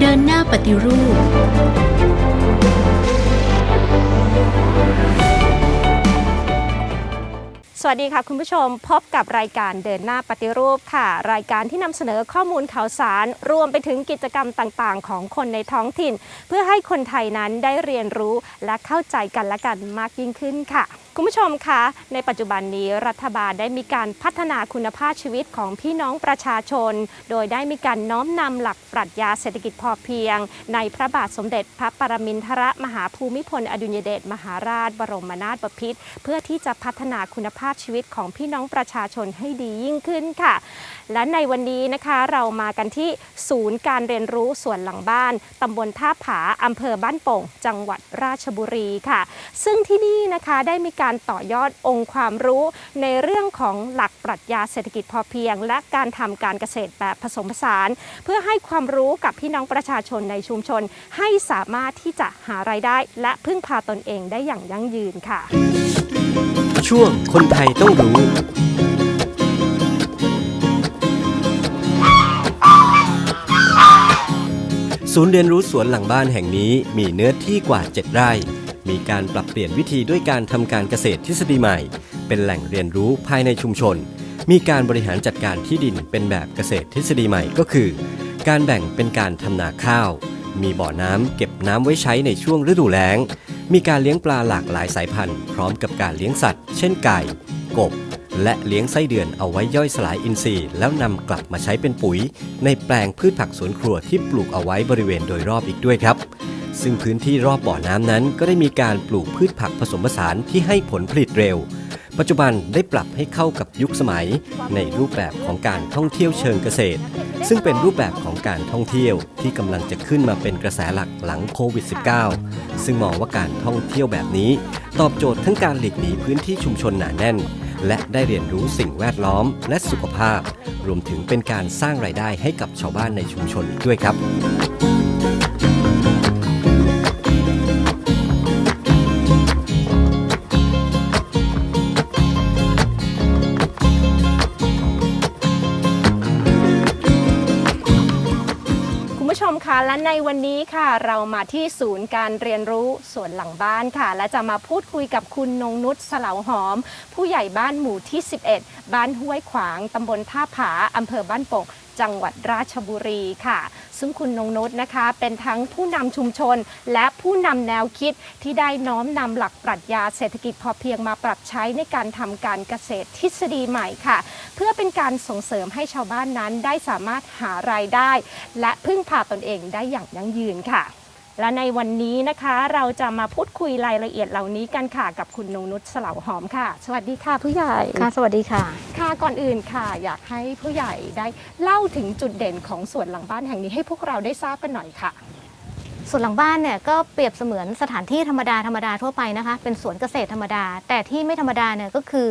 เดินหน้าปฏิรูป สวัสดีค่ะคุณผู้ชมพบกับรายการเดินหน้าปฏิรูปค่ะ รายการที่นำเสนอข้อมูลข่าวสาร รวมไปถึงกิจกรรมต่างๆ ของคนในท้องถิ่น เพื่อให้คนไทยนั้นได้เรียนรู้และเข้าใจกันและกันมากยิ่งขึ้นค่ะ คุณผู้ชมคะ ในปัจจุบันนี้รัฐบาลได้มีการพัฒนาคุณภาพชีวิตของพี่น้องประชาชน โดยได้มีการน้อมนำหลักปรัชญาเศรษฐกิจพอเพียง ในพระบาทสมเด็จพระปรมินทรมหาภูมิพล อดุลยเดชมหาราช บรมนาถบพิตรเพื่อที่จะพัฒนาคุณภาพชีวิตของพี่น้องประชาชนให้ดียิ่งขึ้นค่ะ และในวันนี้นะคะเรามากันที่ศูนย์การเรียนรู้ส่วนหลังบ้านตำบลท่าผาอำเภอบ้านโป่ง จังหวัดราชบุรีค่ะ ซึ่งที่นี่นะคะได้มีการต่อยอดองค์ความรู้ ในเรื่องของหลักปรัชญาเศรษฐกิจพอเพียง และการทำการเกษตรแบบผสมผสาน เพื่อให้ความรู้กับพี่น้องประชาชนในชุมชน ให้สามารถที่จะหารายได้ และพึ่งพาตนเองได้อย่างยั่งยืนค่ะ ช่วงคนไทยต้องรู้ศูนย์เรียนรู้สวนหลังบ้านแห่งนี้มีเนื้อที่กว่า 7 ไร่ มีการปรับเปลี่ยนวิธีด้วยการทำการเกษตรทฤษฎีใหม่ เป็นแหล่งเรียนรู้ภายในชุมชน มีการบริหารจัดการที่ดินเป็นแบบเกษตรทฤษฎีใหม่ก็คือ การแบ่งเป็นการทำนาข้าว มีบ่อน้ำเก็บน้ำไว้ใช้ในช่วงฤดูแล้ง มีการเลี้ยงปลาหลากหลายสายพันธุ์ พร้อมกับการเลี้ยงสัตว์ เช่นไก่ กบ และเลี้ยงไส้เดือนเอาไว้ย่อยสลายอินทรีย์ แล้วนำกลับมาใช้เป็นปุ๋ย ในแปลงพืชผักสวนครัวที่ปลูกเอาไว้บริเวณโดยรอบอีกด้วยครับ ซึ่งพื้นที่รอบบ่อน้ำนั้นก็ได้มีการปลูกพืชผักผสมผสานที่ให้ผลผลิตเร็ว ปัจจุบันได้ปรับให้เข้ากับยุคสมัย ในรูปแบบของการท่องเที่ยวเชิงเกษตร ซึ่งเป็นรูปแบบของการท่องเที่ยวที่กำลังจะขึ้นมาเป็นกระแสหลักหลังโควิด -19 ซึ่งมองว่าการท่องเที่ยวแบบนี้ ตอบโจทย์ทั้งการหลีกหนีพื้นที่ชุมชนหนาแน่น และได้เรียนรู้สิ่งแวดล้อมและสุขภาพ รวมถึงเป็นการสร้างรายได้ให้กับชาวบ้านในชุมชนอีกด้วยครับ มคะและในวันนี้ค่ะ เรามาที่ศูนย์การเรียนรู้สวนหลังบ้านค่ะ และจะมาพูดคุยกับคุณนงนุชสลาวหอม ผู้ใหญ่บ้านหมู่ที่ 11 บ้านห้วยขวางตำบลท่าผาอำเภอบ้านโป่งจังหวัดราชบุรีค่ะ ซึ่งคุณนงนุชนะคะ เป็นทั้งผู้นำชุมชน และผู้นำแนวคิดที่ได้น้อมนำหลักปรัชญาเศรษฐกิจพอเพียงมาปรับใช้ในการทำการเกษตรทฤษฎีใหม่ค่ะ เพื่อเป็นการส่งเสริมให้ชาวบ้านนั้นได้สามารถหารายได้ และพึ่งพาตนเองได้อย่างยั่งยืนค่ะ และในวันนี้นะคะเราจะมาพูดคุยรายละเอียดเหล่านี้กันค่ะกับคุณนงนุชสลาวหอมค่ะ สวัสดีค่ะผู้ใหญ่ค่ะสวัสดีค่ะ ค่ะก่อนอื่นค่ะ อยากให้ผู้ใหญ่ได้เล่าถึงจุดเด่นของสวนหลังบ้านแห่งนี้ให้พวกเราได้ทราบกันหน่อยค่ะส่วนหลังบ้านเนี่ยก็เปรียบเสมือนสถานที่ธรรมดาธรรมดาทั่วไปนะคะ เป็นสวนเกษตรธรรมดา แต่ที่ไม่ธรรมดาเนี่ยก็คือ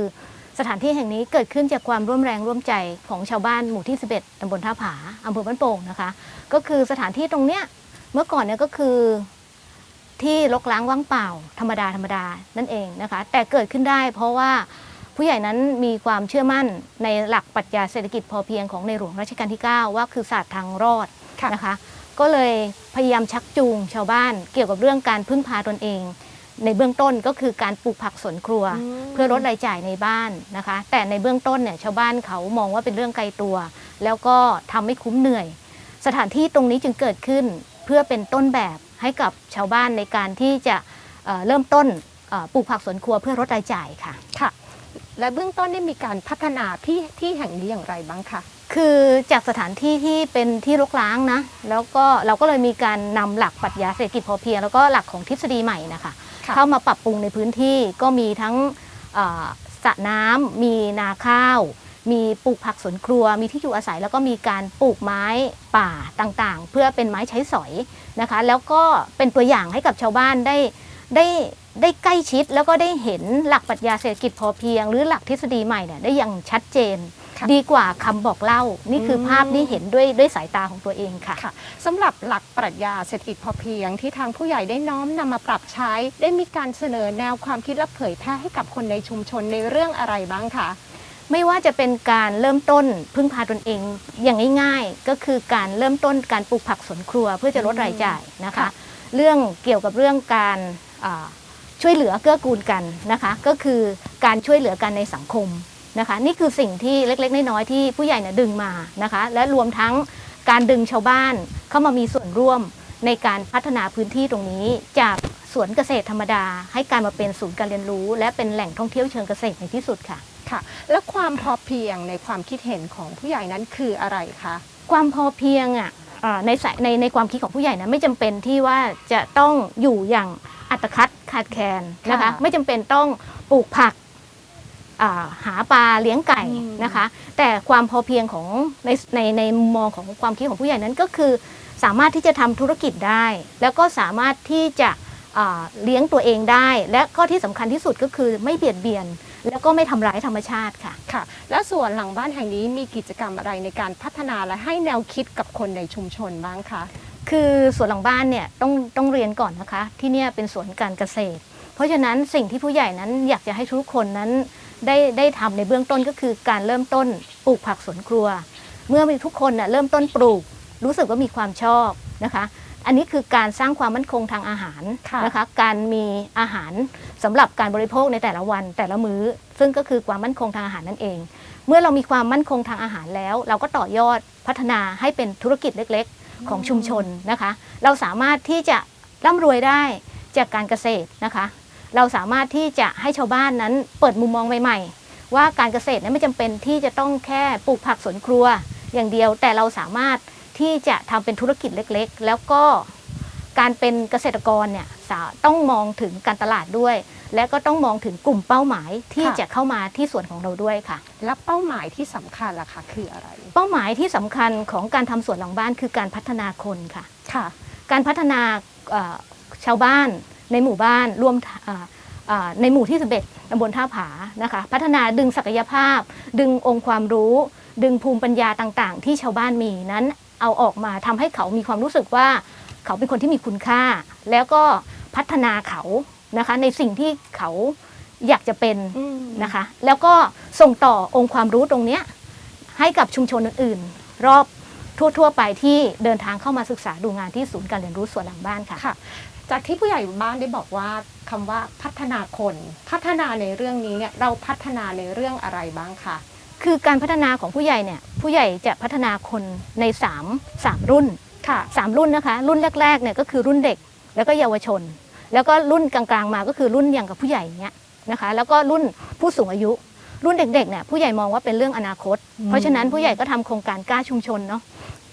สถานที่แห่งนี้เกิดขึ้นจากความร่วมแรงร่วมใจของชาวบ้านหมู่ที่ 11 ตำบลท่าผา อำเภอบ้านโป่งนะคะ ก็คือสถานที่ตรงเนี้ยเมื่อก่อนเนี่ยก็คือที่รกร้างว่างเปล่า ธรรมดาธรรมดานั่นเองนะคะ แต่เกิดขึ้นได้เพราะว่าผู้ใหญ่นั้นมีความเชื่อมั่นในหลักปรัชญาเศรษฐกิจพอเพียงของในหลวงรัชกาลที่ 9 ว่าคือศาสตร์ทางรอดค่ะนะคะ ก็เลยพยายามชักจูงชาวบ้านเกี่ยวกับเรื่องการพึ่งพาตนเอง ในเบื้องต้นก็คือการปลูกผักสวนครัวอืมเพื่อลดรายจ่ายในบ้านนะคะ แต่ในเบื้องต้นเนี่ยชาวบ้านเขามองว่าเป็นเรื่องไกลตัว แล้วก็ทำให้คุ้มเหนื่อย สถานที่ตรงนี้จึงเกิดขึ้น เพื่อเป็นต้นแบบให้กับชาวบ้านในการที่จะเอ่อเริ่มต้นเอ่อปลูกผักสวนครัวเพื่อลดรายจ่ายค่ะค่ะ และเบื้องต้นได้มีการพัฒนาที่ที่แห่งนี้อย่างไรบ้างคะคือจากสถานที่ที่เป็นที่รกร้างนะแล้วก็เราก็เลยมีการนำหลักปรัชญาเศรษฐกิจพอเพียงแล้วก็หลักของทฤษฎีใหม่นะคะค่ะเข้ามาปรับปรุงในพื้นที่ก็มีทั้งเอ่อสระน้ำมีนาข้าว มีปลูกผักสวนครัว มีที่อยู่อาศัย แล้วก็มีการปลูกไม้ป่าต่างๆ เพื่อเป็นไม้ใช้สอยนะคะ แล้วก็เป็นตัวอย่างให้กับชาวบ้านได้ได้ได้ใกล้ชิดแล้วก็ได้เห็นหลักปรัชญาเศรษฐกิจพอเพียง หรือหลักทฤษฎีใหม่เนี่ยได้อย่างชัดเจนค่ะดีกว่าคำบอกเล่า นี่คืออมภาพที่เห็นด้วยด้วยสายตาของตัวเองค่ะค่ะสำหรับหลักปรัชญาเศรษฐกิจพอเพียง ที่ทางผู้ใหญ่ได้น้อมนำมาปรับใช้ ได้มีการเสนอแนวความคิดและเผยแพร่ให้กับคนในชุมชนในเรื่องอะไรบ้างคะ ไม่ว่าจะเป็นการเริ่มต้นพึ่งพาตนเองอย่างง่ายๆ ก็คือการเริ่มต้นการปลูกผักสวนครัวเพื่อจะลดรายจ่ายนะคะค่ะเรื่องเกี่ยวกับเรื่องการอ่าช่วยเหลือเกื้อกูลกันนะคะ ก็คือการช่วยเหลือกันในสังคมนะคะ นี่คือสิ่งที่เล็กๆน้อยๆที่ผู้ใหญ่เนี่ยดึงมานะคะ และรวมทั้งการดึงชาวบ้านเข้ามามีส่วนร่วมในการพัฒนาพื้นที่ตรงนี้จากสวนเกษตรธรรมดา ให้การมาเป็นศูนย์การเรียนรู้ และเป็นแหล่งท่องเที่ยวเชิงเกษตรในที่สุดค่ะ ค่ะ และความพอเพียงในความคิดเห็นของผู้ใหญ่นั้นคืออะไรคะความพอเพียงอะอ่าในสายในในความคิดของผู้ใหญ่นะไม่จำเป็นที่ว่าจะต้องอยู่อย่างอัตคัดขาดแคลนนะคะค่ะไม่จำเป็นต้องปลูกผักอ่าหาปลาเลี้ยงไก่อืมนะคะ แต่ความพอเพียงของในในในมุมมองของความคิดของผู้ใหญ่นั้นก็คือ สามารถที่จะทำธุรกิจได้ แล้วก็สามารถที่จะอ่าเลี้ยงตัวเองได้ และก็ที่สำคัญที่สุดก็คือไม่เบียดเบียน แล้วก็ไม่ทำร้ายธรรมชาติค่ะ ค่ะ และส่วนหลังบ้านแห่งนี้มีกิจกรรมอะไรในการพัฒนาและให้แนวคิดกับคนในชุมชนบ้างคะ คือสวนหลังบ้านเนี่ยต้องต้องเรียนก่อนนะคะ ที่เนี่ยเป็นสวนการเกษตร เพราะฉะนั้นสิ่งที่ผู้ใหญ่นั้นอยากจะให้ทุกคนนั้นได้ได้ทำในเบื้องต้นก็คือการเริ่มต้นปลูกผักสวนครัว เมื่อมีทุกคนน่ะเริ่มต้นปลูก รู้สึกว่ามีความชอบนะคะ อันนี้คือการสร้างความมั่นคงทางอาหารค่ะ นะคะ การมีอาหาร สำหรับการบริโภคในแต่ละวันแต่ละมื้อ ซึ่งก็คือความมั่นคงทางอาหารนั่นเอง เมื่อเรามีความมั่นคงทางอาหารแล้ว เราก็ต่อยอดพัฒนาให้เป็นธุรกิจเล็กๆ ของชุมชนนะคะ เราสามารถที่จะร่ำรวยได้จากการเกษตรนะคะ เราสามารถที่จะให้ชาวบ้านนั้นเปิดมุมมองใหม่ๆ ว่าการเกษตรนั้นไม่จำเป็นที่จะต้องแค่ปลูกผักสวนครัวอย่างเดียว แต่เราสามารถที่จะทำเป็นธุรกิจเล็กๆ แล้วก็การเป็นเกษตรกรเนี่ย สาต้องมองถึงการตลาดด้วย และก็ต้องมองถึงกลุ่มเป้าหมายที่ค่ะ จะเข้ามาที่สวนของเราด้วยค่ะ และเป้าหมายที่สำคัญล่ะคะคืออะไรเป้าหมายที่สำคัญของการทำสวนหลังบ้านคือการพัฒนาคนค่ะ ค่ะ การพัฒนาเอ่อชาวบ้านในหมู่บ้านรวมอ่าอ่าในหมู่ที่11ตำบลท่าผานะคะพัฒนาดึงศักยภาพ ดึงองค์ความรู้ ดึงภูมิปัญญาต่างๆ ที่ชาวบ้านมีนั้นเอาออกมาทำให้เขามีความรู้สึกว่า เขาเป็นคนที่มีคุณค่า แล้วก็ พัฒนาเขานะคะ ในสิ่งที่เขาอยากจะเป็นอืมนะคะ แล้วก็ส่งต่อองค์ความรู้ตรงเนี้ยให้กับชุมชนอื่นๆ รอบทั่ว ๆ ไปที่เดินทางเข้ามาศึกษาดูงานที่ศูนย์การเรียนรู้สวนหลังบ้านค่ะค่ะจากที่ผู้ใหญ่บ้านได้บอกว่าคำว่าพัฒนาคน พัฒนาในเรื่องนี้เนี่ยเราพัฒนาในเรื่องอะไรบ้างคะคือการพัฒนาของผู้ใหญ่เนี่ยผู้ใหญ่จะพัฒนาคนใน3 3รุ่นค่ะ3รุ่นนะคะ รุ่นแรกๆเนี่ยก็คือรุ่นเด็กแล้วก็เยาวชน แล้วก็รุ่นกลางๆมาก็คือรุ่นอย่างกับผู้ใหญ่เนี้ยนะคะแล้วก็รุ่นผู้สูงอายุ รุ่นเด็กๆเนี่ยผู้ใหญ่มองว่าเป็นเรื่องอนาคต เพราะฉะนั้นผู้ใหญ่ก็ทำโครงการกล้าชุมชนเนาะ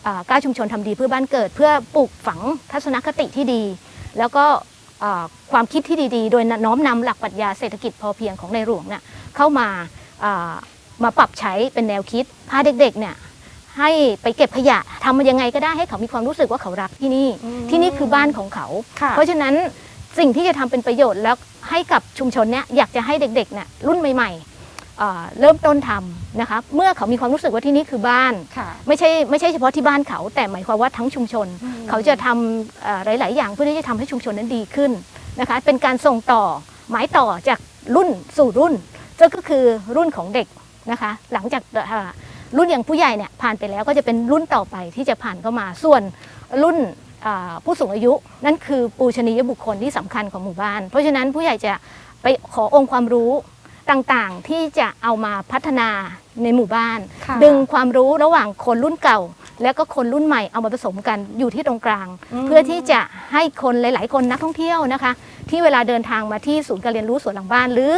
อ่ากล้าชุมชนทำดีเพื่อบ้านเกิด เพื่อปลูกฝังทัศนคติที่ดี แล้วก็อ่าความคิดที่ดีๆ โดยน้อมนำหลักปรัชญาเศรษฐกิจพอเพียงของในหลวงเนี่ยเข้ามาอ่ามาปรับใช้เป็นแนวคิดพาเด็กๆเนี่ยให้ไปเก็บขยะทำมันยังไงก็ได้ให้เขามีความรู้สึกว่าเขารักที่นี่อืมที่นี่คือบ้านของเขาค่ะเพราะฉะนั้น สิ่งที่จะทำเป็นประโยชน์แล้วให้กับชุมชนเนี้ยอยากจะให้เด็กๆเนี่ยรุ่นใหม่ๆเอ่อเริ่มต้นทำนะคะเมื่อเขามีความรู้สึกว่าที่นี่คือบ้านค่ะไม่ใช่ไม่ใช่เฉพาะที่บ้านเขา แต่หมายความว่าทั้งชุมชนอืมเขาจะทำเอ่อหลาย ๆ อย่างเพื่อที่จะทำให้ชุมชนนั้นดีขึ้นนะคะเป็นการส่งต่อหมายต่อจากรุ่นสู่รุ่นซึ่งก็คือรุ่นของเด็กนะคะหลังจากเอ่อรุ่นอย่างผู้ใหญ่เนี่ยผ่านไปแล้วก็จะเป็นรุ่นต่อไปที่จะผ่านเข้ามาส่วนรุ่นอ่า ผู้สูงอายุ นั่นคือปูชนียบุคคลที่สำคัญของหมู่บ้าน เพราะฉะนั้นผู้ใหญ่จะไปขอองค์ความรู้ต่างๆที่จะเอามาพัฒนาในหมู่บ้านค่ะดึงความรู้ระหว่างคนรุ่นเก่า แล้วก็คนรุ่นใหม่เอามาผสมกันอยู่ที่ตรงกลางอืมเพื่อที่จะให้คนหลาย ๆ คนนักท่องเที่ยวนะคะ ที่เวลาเดินทางมาที่ศูนย์การเรียนรู้สวนหลังบ้าน หรือ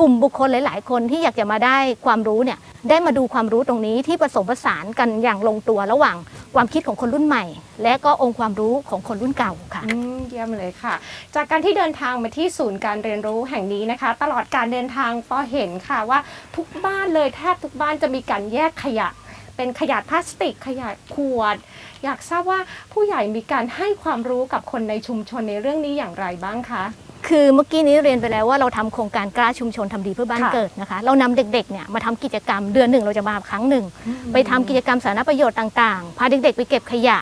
กลุ่มบุคคลหลาย ๆ คนที่อยากจะมาได้ความรู้เนี่ย ได้มาดูความรู้ตรงนี้ที่ผสมผสานกันอย่างลงตัวระหว่างความคิดของคนรุ่นใหม่ และก็องค์ความรู้ของคนรุ่นเก่าค่ะอืมเยี่ยมเลยค่ะ จากการที่เดินทางมาที่ศูนย์การเรียนรู้แห่งนี้นะคะ ตลอดการเดินทางปอเห็นค่ะว่าทุกบ้านเลยแทบทุกบ้านจะมีการแยกขยะ เป็นขยะพลาสติก ขยะขวด อยากทราบว่าผู้ใหญ่มีการให้ความรู้กับคนในชุมชนในเรื่องนี้อย่างไรบ้างคะ คือเมื่อกี้นี้เรียนไปแล้วว่าเราทำโครงการกล้าชุมชนทำดีเพื่อบ้านค่ะเกิดนะคะ เรานำเด็กๆเนี่ยมาทำกิจกรรมเดือนหนึ่งเราจะมาครั้งหนึ่ง ไปทำกิจกรรมสาธารณประโยชน์ต่างๆ พาเด็กๆ ไปเก็บขยะ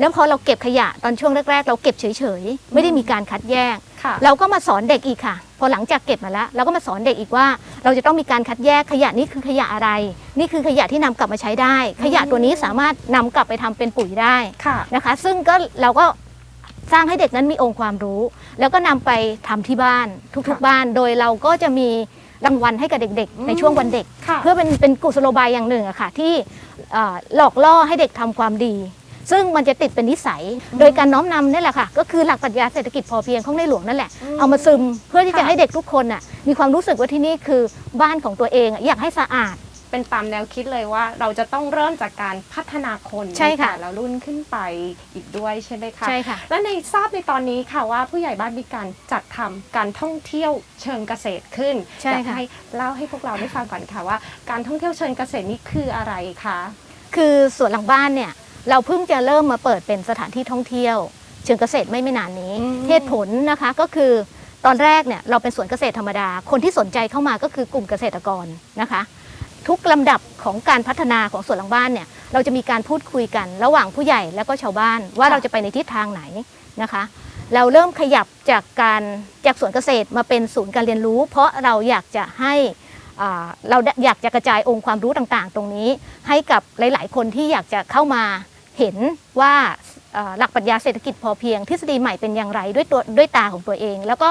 แล้วพอเราเก็บขยะตอนช่วงแรก ๆ เราเก็บเฉยๆ ไม่ได้มีการคัดแยกค่ะเราก็มาสอนเด็กอีกค่ะ พอหลังจากเก็บมาแล้ว เราก็มาสอนเด็กอีกว่า เราจะต้องมีการคัดแยกขยะนี่คือขยะอะไร นี่คือขยะที่นำกลับมาใช้ได้ ขยะตัวนี้สามารถนำกลับไปทำเป็นปุ๋ยได้ค่ะนะคะ ซึ่งก็เราก็ สร้างให้เด็กนั้นมีองค์ความรู้ แล้วก็นำไปทำที่บ้านทุกค่ะๆบ้าน โดยเราก็จะมีรางวัลให้กับเด็กอืมๆในช่วงวันเด็ก ค่ะ เพื่อเป็นเป็นกุศโลบายอย่างหนึ่งอะค่ะที่เอ่อหลอกล่อให้เด็กทำความดี ซึ่งมันจะติดเป็นนิสัย โดยการน้อมนำนี่แหละค่ะ ก็คือหลักปรัชญาเศรษฐกิจพอเพียงของในหลวงนั่นแหละอืมเอามาซึมเพื่อที่จะค่ะ ให้เด็กทุกคนน่ะมีความรู้สึกว่าที่นี่คือบ้านของตัวเองอะอยากให้สะอาด เป็นตามแนวคิดเลยว่า เราจะต้องเริ่มจากการพัฒนาคนใช่ค่ะแต่ละรุ่นขึ้นไปอีกด้วยใช่ไหมคะใช่ค่ะ และในทราบในตอนนี้ค่ะว่าผู้ใหญ่บ้านมีการจัดทำการท่องเที่ยวเชิงเกษตรขึ้นใช่อยากค่ะให้เล่าให้พวกเราได้ฟังก่อนค่ะว่า การท่องเที่ยวเชิงเกษตรนี่คืออะไรคะคือสวนหลังบ้านเนี่ยเราเพิ่งจะเริ่มมาเปิดเป็นสถานที่ท่องเที่ยว เชิงเกษตรไม่ไม่นานนี้อืมเหตุผลนะคะก็คือตอนแรกเนี่ยเราเป็นสวนเกษตรธรรมดา คนที่สนใจเข้ามาก็คือกลุ่มเกษตรกรนะคะ ทุกลำดับของการพัฒนาของสวนหลังบ้านเนี่ยเราจะมีการพูดคุยกันระหว่างผู้ใหญ่และก็ชาวบ้านว่าค่ะเราจะไปในทิศทางไหนนะคะ เราเริ่มขยับจากการจากสวนเกษตรมาเป็นศูนย์การเรียนรู้ เพราะเราอยากจะให้อ่าเราอยากจะกระจายองค์ความรู้ต่างๆ ตรงนี้ ให้กับหลาย ๆ คนที่อยากจะเข้ามาเห็นว่าเอ่อหลักปรัชญาเศรษฐกิจพอเพียง ทฤษฎีใหม่เป็นอย่างไรด้วยตัวด้วยตาของตัวเอง แล้วก็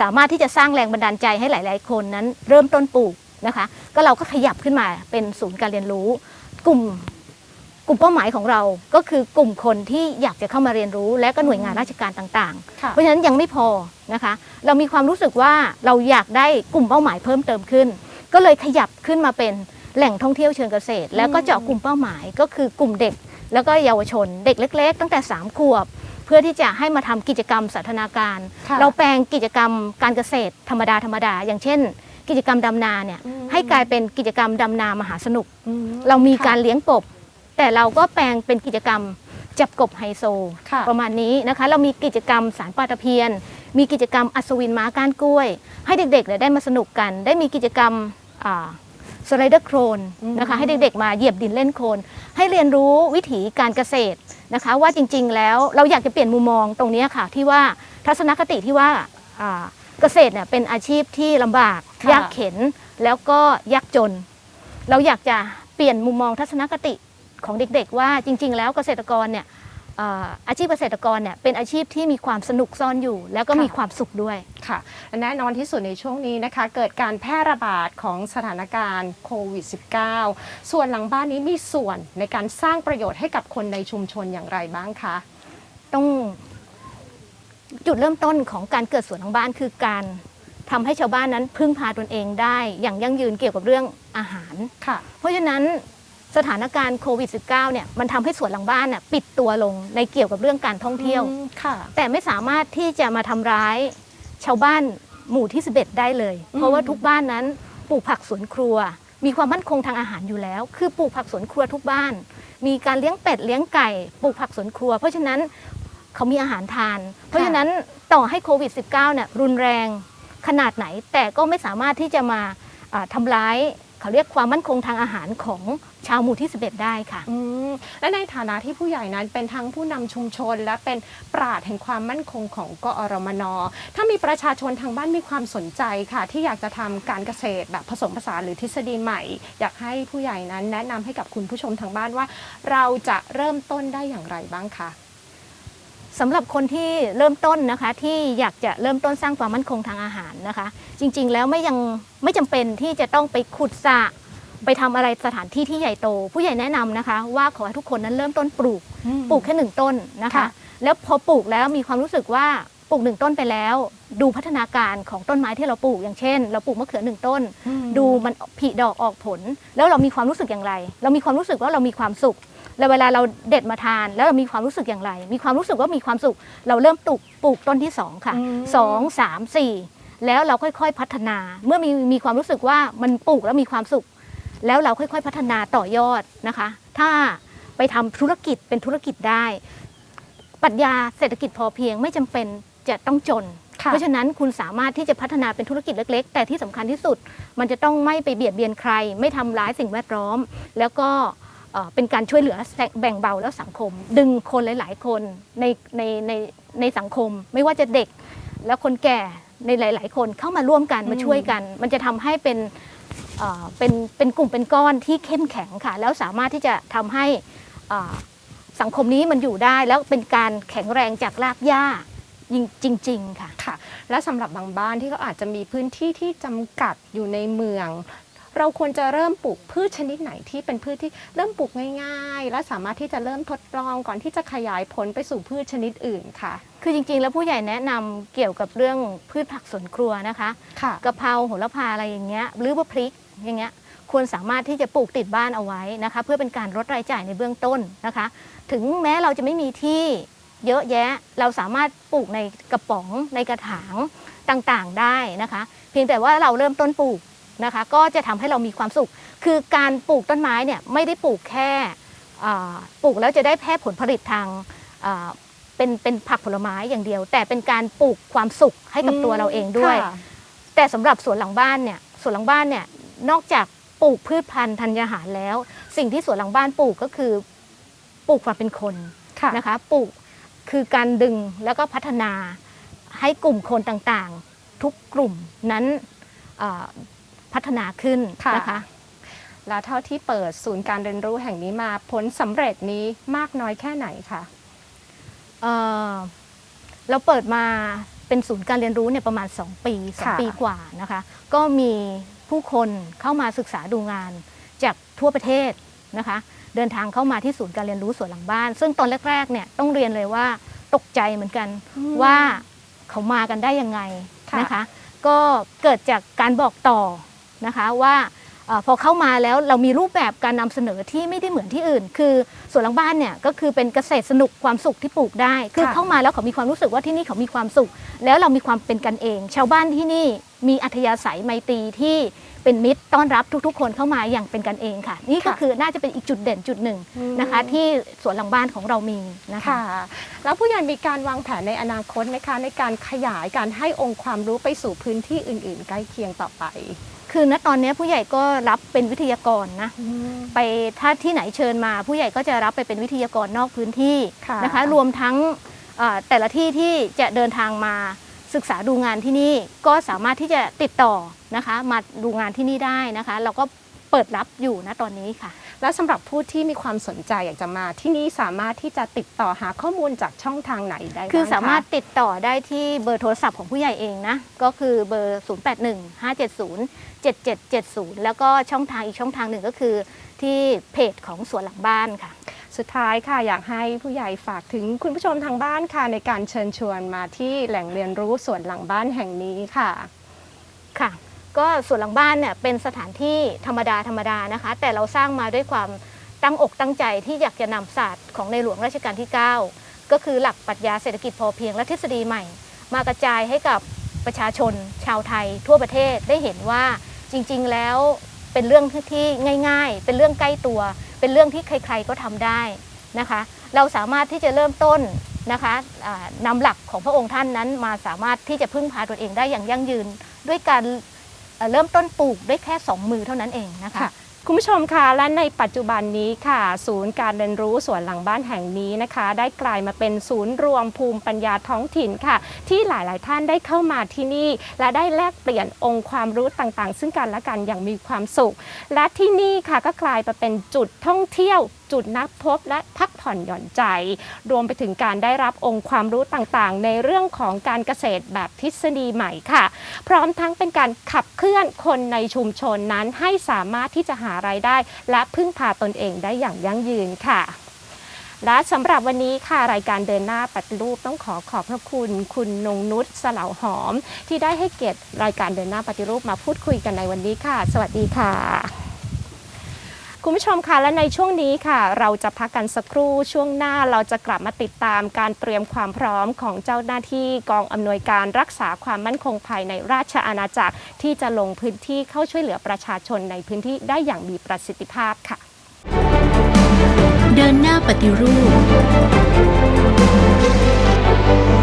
สามารถที่จะสร้างแรงบันดาลใจให้หลาย ๆ คนนั้น เริ่มต้นปลูก นะคะ ก็เราก็ขยับขึ้นมาเป็นศูนย์การเรียนรู้ กลุ่มกลุ่มเป้าหมายของเราก็คือกลุ่มคนที่อยากจะเข้ามาเรียนรู้ และก็หน่วยงานราชการต่างๆค่ะเพราะฉะนั้นยังไม่พอนะคะ เรามีความรู้สึกว่าเราอยากได้กลุ่มเป้าหมายเพิ่มเติมขึ้น ก็เลยขยับขึ้นมาเป็นแหล่งท่องเที่ยวเชิงเกษตร แล้วก็เจาะกลุ่มเป้าหมายก็คือกลุ่มเด็ก แล้วก็เยาวชน เด็กเล็ก ๆ ตั้งแต่3ขวบ เพื่อที่จะให้มาทำกิจกรรมสันทนาการค่ะเราแปลงกิจกรรมการเกษตรธรรมดาธรรมดา อย่างเช่น กิจกรรมดำนาเนี่ยอืมให้กลายเป็นกิจกรรมดำนามหาสนุกอืมเรามีค่ะการเลี้ยงกบ แต่เราก็แปลงเป็นกิจกรรมจับกบไฮโซค่ะประมาณนี้นะคะ เรามีกิจกรรมสารปลาตะเพียน มีกิจกรรมอัศวินม้าก้านกล้วย ให้เด็กๆเนี่ยได้มาสนุกกัน ได้มีกิจกรรมสไลเดอร์โครนนะคะให้เด็กๆมาเหยียบดินเล่นโคลนให้เรียนรู้วิถีการเกษตรนะคะ ว่าจริงๆแล้วเราอยากจะเปลี่ยนมุมมองตรงเนี้ยค่ะ ที่ว่าทัศนคติที่ว่าอ่า เกษตรเนี่ยเป็นอาชีพที่ลำบากค่ะ ยากเข็นแล้วก็ยากจน เราอยากจะเปลี่ยนมุมมองทัศนคติของเด็กๆ ว่าจริง ๆ แล้วเกษตรกรเนี่ยเอ่ออาชีพเกษตรกรเนี่ยเป็นอาชีพที่มีความสนุกซ่อนอยู่ แล้วก็ค่ะมีความสุขด้วย ค่ะและแน่นอนที่สุดในช่วงนี้นะคะ เกิดการแพร่ระบาดของสถานการณ์โควิด -19 ส่วนหลังบ้านนี้มีส่วนในการสร้างประโยชน์ให้กับคนในชุมชนอย่างไรบ้างคะ ต้อง จุดเริ่มต้นของการเกิดสวนของบ้านคือการทำให้ชาวบ้านนั้นพึ่งพาตนเองได้อย่างยั่งยืนเกี่ยวกับเรื่องอาหารค่ะ เพราะฉะนั้นสถานการณ์โควิด -19 เนี่ยมันทำให้สวนหลังบ้านน่ะปิดตัวลงในเกี่ยวกับเรื่องการท่องเที่ยวอืมค่ะ แต่ไม่สามารถที่จะมาทำร้ายชาวบ้านหมู่ที่ 11 ได้เลยอืมเพราะว่าทุกบ้านนั้นปลูกผักสวนครัว มีความมั่นคงทางอาหารอยู่แล้ว คือปลูกผักสวนครัวทุกบ้าน มีการเลี้ยงเป็ดเลี้ยงไก่ ปลูกผักสวนครัว เพราะฉะนั้น เขามีอาหารทาน เพราะฉะนั้นต่อให้โควิด -19 เนี่ยรุนแรงขนาดไหน แต่ก็ไม่สามารถที่จะมาอ่าทำร้ายเขาเรียกความมั่นคงทางอาหารของชาวหมู่ที่ 11 ได้ค่ะอืมและในฐานะที่ผู้ใหญ่นั้นเป็นทั้งผู้นำชุมชน และเป็นปราดแห่งความมั่นคงของกอรมน ถ้ามีประชาชนทางบ้านมีความสนใจค่ะ ที่อยากจะทำการเกษตรแบบผสมผสานหรือทฤษฎีใหม่ อยากให้ผู้ใหญ่นั้นแนะนำให้กับคุณผู้ชมทางบ้านว่า เราจะเริ่มต้นได้อย่างไรบ้างคะ สำหรับคนที่เริ่มต้นนะคะที่อยากจะเริ่มต้นสร้างความมั่นคงทางอาหารนะคะ จริงๆแล้วไม่ยังไม่จำเป็นที่จะต้องไปขุดสระไปทำอะไรสถานที่ที่ใหญ่โต ผู้ใหญ่แนะนำนะคะ ว่าขอให้ทุกคนนั้นเริ่มต้นปลูกปลูกแค่หนึ่งต้นนะคะค่ะแล้วพอปลูกแล้วมีความรู้สึกว่าปลูกหนึ่งต้นไปแล้ว ดูพัฒนาการของต้นไม้ที่เราปลูกอย่างเช่น เราปลูกมะเขือหนึ่งต้น ดูมันผลิดอกออกผล แล้วเรามีความรู้สึกอย่างไร เรามีความรู้สึกว่าเรามีความสุข แล้วเวลาเราเด็ดมาทานแล้วเรามีความรู้สึกอย่างไร มีความรู้สึกว่ามีความสุข เราเริ่มปลูกปลูกต้นที่สองค่ะอืมสองสามสี่แล้วเราค่อยๆพัฒนา เมื่อมีมีความรู้สึกว่ามันปลูกแล้วมีความสุข แล้วเราค่อยๆพัฒนาต่อยอดนะคะ ถ้าไปทำธุรกิจเป็นธุรกิจได้ปรัชญาเศรษฐกิจพอเพียงไม่จำเป็นจะต้องจนค่ะเพราะฉะนั้นคุณสามารถที่จะพัฒนาเป็นธุรกิจเล็ก ๆ แต่ที่สำคัญที่สุด มันจะต้องไม่ไปเบียดเบียนใคร ไม่ทำร้ายสิ่งแวดล้อม แล้วก็ เอ่อเป็นการช่วยเหลือแบ่งเบาแล้วสังคม ดึงคนหลาย ๆ คนในในในในสังคม ไม่ว่าจะเด็กแล้วคนแก่ในหลาย ๆ คนเข้ามาร่วมกันอืมมาช่วยกัน มันจะทำให้เป็นเอ่อเป็นเป็นกลุ่มเป็นก้อนที่เข้มแข็งค่ะ แล้วสามารถที่จะทำให้อ่าสังคมนี้มันอยู่ได้แล้วเป็นการแข็งแรงจากรากหญ้าจริง ๆ ค่ะค่ะ และสำหรับบางบ้านที่เขาอาจจะมีพื้นที่ที่จำกัดอยู่ในเมือง เราควรจะเริ่มปลูกพืชชนิดไหนที่เป็นพืชที่เริ่มปลูกง่ายๆ และสามารถที่จะเริ่มทดลองก่อนที่จะขยายผลไปสู่พืชชนิดอื่นค่ะ คือจริงๆ แล้วผู้ใหญ่แนะนำเกี่ยวกับเรื่องพืชผักสวนครัวนะคะค่ะกะเพราโหระพาอะไรอย่างเงี้ยหรือว่าพริกอย่างเงี้ยควรสามารถที่จะปลูกติดบ้านเอาไว้นะคะ เพื่อเป็นการลดรายจ่ายในเบื้องต้นนะคะ ถึงแม้เราจะไม่มีที่เยอะแยะเราสามารถปลูกในกระป๋องในกระถางต่างๆได้นะคะ เพียงแต่ว่าเราเริ่มต้นปลูก นะคะ ก็จะทำให้เรามีความสุข คือการปลูกต้นไม้เนี่ยไม่ได้ปลูกแค่อ่าปลูกแล้วจะได้แค่ผลผลิตทางอ่าเป็นเป็นผักผลไม้อย่างเดียว แต่เป็นการปลูกความสุขให้กับตัวเราเองด้วยค่ะแต่สำหรับสวนหลังบ้านเนี่ยสวนหลังบ้านเนี่ยนอกจากปลูกพืชพันธุ์ธัญญาหารแล้ว สิ่งที่สวนหลังบ้านปลูกก็คือปลูกความเป็นคนค่ะนะคะปลูกคือการดึงแล้วก็พัฒนาให้กลุ่มคนต่างๆ ทุกกลุ่มนั้นเอ่อ พัฒนาขึ้นค่ะนะคะและเท่าที่เปิดศูนย์การเรียนรู้แห่งนี้มาผลสำเร็จนี้มากน้อยแค่ไหนคะเอ่อเราเปิดมาเป็นศูนย์การเรียนรู้เนี่ยประมาณ 2 ปีค่ะ2ปีกว่านะคะ ก็มีผู้คนเข้ามาศึกษาดูงานจากทั่วประเทศนะคะ เดินทางเข้ามาที่ศูนย์การเรียนรู้สวนหลังบ้าน ซึ่งตอนแรกๆเนี่ยต้องเรียนเลยว่าตกใจเหมือนกันว่าเขามากันได้ยังไงค่ะนะคะ ก็เกิดจากการบอกต่อ นะคะว่าเออพอเข้ามาแล้วเรามีรูปแบบการนำเสนอที่ไม่ได้เหมือนที่อื่น คือสวนหลังบ้านเนี่ยก็คือเป็นเกษตรสนุกความสุขที่ปลูกได้ คือค่ะเข้ามาแล้วเขามีความรู้สึกว่าที่นี่เขามีความสุข แล้วเรามีความเป็นกันเอง ชาวบ้านที่นี่มีอัธยาศัยไมตรีที่ เป็นมิตรต้อนรับทุก ๆ คนเข้ามาอย่างเป็นกันเองค่ะ นี่ก็ค่ะคือน่าจะเป็นอีกจุดเด่นจุดหนึ่งนะคะ ที่สวนหลังบ้านของเรามีนะคะค่ะแล้วผู้ใหญ่มีการวางแผนในอนาคตไหมคะ ในการขยายการให้องค์ความรู้ไปสู่พื้นที่อื่น ๆ ใกล้เคียงต่อไปคือณตอนนี้ผู้ใหญ่ก็รับเป็นวิทยากรนะไปถ้าที่ไหนเชิญมา ผู้ใหญ่ก็จะรับไปเป็นวิทยากรนอกพื้นที่ค่ะนะคะ รวมทั้งเอ่อแต่ละที่ที่จะเดินทางมา ศึกษาดูงานที่นี่ก็สามารถที่จะติดต่อนะคะ มาดูงานที่นี่ได้นะคะ เราก็เปิดรับอยู่ณตอนนี้ค่ะ แล้วสำหรับผู้ที่มีความสนใจอยากจะมาที่นี่สามารถที่จะติดต่อหาข้อมูลจากช่องทางไหนได้บ้งะคือสามารถติดต่อได้ที่เบอร์โทรศัพท์ของผู้ใหญ่เองนะ ก็คือเบอร์ 0815707770 แล้วก็ช่องทางอีกช่องทางหนึ่งก็คือที่เพจของสวนหลังบ้านค่ะ สุดท้ายค่ะอยากให้ผู้ใหญ่ฝากถึงคุณผู้ชมทางบ้านค่ะในการเชิญชวนมาที่แหล่งเรียนรู้สวนหลังบ้านแห่งนี้ค่ะค่ะ ก็ส่วนหลังบ้านเนี่ยเป็นสถานที่ธรรมดาธรรมดานะคะ แต่เราสร้างมาด้วยความตั้งอกตั้งใจที่อยากจะนำศาสตร์ของในหลวงรัชกาลที่ 9 ก็คือหลักปรัชญาเศรษฐกิจพอเพียงและทฤษฎีใหม่ มากระจายให้กับประชาชน ชาวไทย ทั่วประเทศได้เห็นว่าจริง ๆ แล้วเป็นเรื่องที่ง่าย ๆ เป็นเรื่องใกล้ตัว เป็นเรื่องที่ใครๆก็ทำได้นะคะ เราสามารถที่จะเริ่มต้นนะคะนำหลักของพระองค์ท่านนั้นมาสามารถที่จะพึ่งพาตนเองได้อย่างยั่งยืน ด้วยการเริ่มต้นปลูกด้วยแค่สองมือเท่านั้นเองนะคะคะ คุณผู้ชมคะและในปัจจุบันนี้ค่ะ ศูนย์การเรียนรู้สวนหลังบ้านแห่งนี้นะคะ ได้กลายมาเป็นศูนย์รวมภูมิปัญญาท้องถิ่นค่ะ ที่หลาย ๆ ท่านได้เข้ามาที่นี่ และได้แลกเปลี่ยนองค์ความรู้ต่าง ๆ ซึ่งกันและกันอย่างมีความสุข และที่นี่ค่ะก็กลายมาเป็นจุดท่องเที่ยว จุดนัดพบและพักผ่อนหย่อนใจ รวมไปถึงการได้รับองค์ความรู้ต่างๆ ในเรื่องของการเกษตรแบบทฤษฎีใหม่ค่ะ พร้อมทั้งเป็นการขับเคลื่อนคนในชุมชนนั้นให้สามารถที่จะหารายได้ และพึ่งพาตนเองได้อย่างยั่งยืนค่ะและสำหรับวันนี้ค่ะรายการเดินหน้าปฏิรูปต้องขอขอบพระคุณ คุณนงนุชสลาวหอม ที่ได้ให้เกียรติรายการเดินหน้าปฏิรูปมาพูดคุยกันในวันนี้ค่ะ สวัสดีค่ะ คุณผู้ชมคะและในช่วงนี้ค่ะ เราจะพักกันสักครู่ช่วงหน้าเราจะกลับมาติดตามการเตรียมความพร้อมของเจ้าหน้าที่กองอำนวยการรักษาความมั่นคงภายในราชอาณาจักร ที่จะลงพื้นที่เข้าช่วยเหลือประชาชนในพื้นที่ได้อย่างมีประสิทธิภาพค่ะ เดินหน้าปฏิรูป